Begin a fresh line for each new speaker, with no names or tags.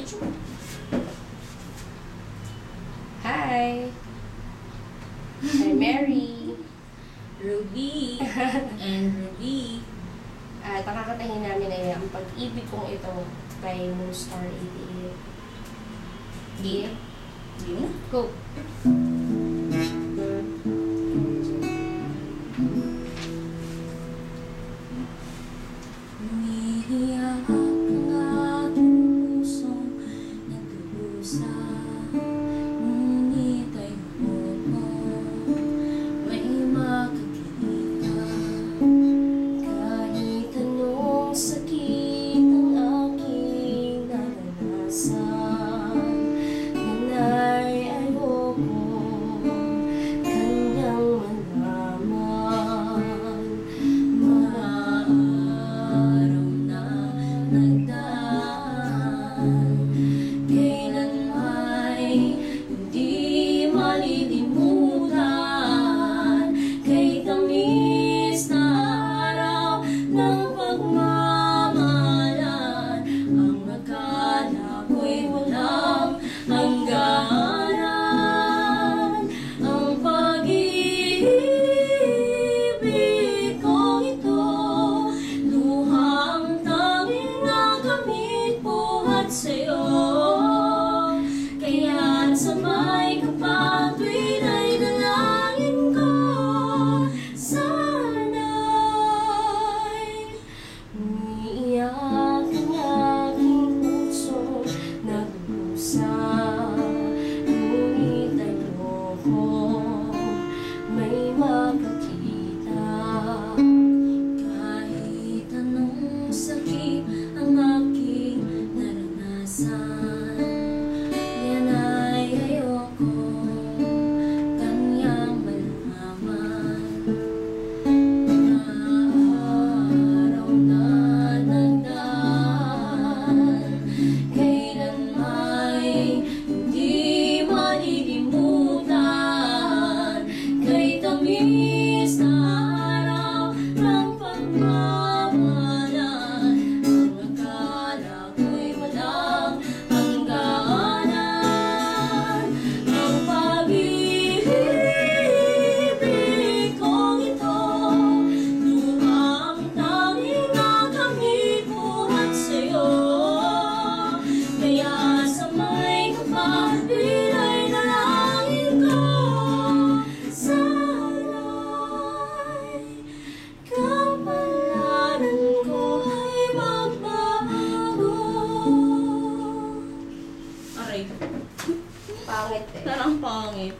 YouTube.
Hi! Hi, Mary!
Ruby! And Ruby!
At ang kakatahin namin ay ang pag-ibig kong ito by Moonstar 88.
Di? Di mo?
Go!
难道 say, oh.
pangit eh.
Parang pangit.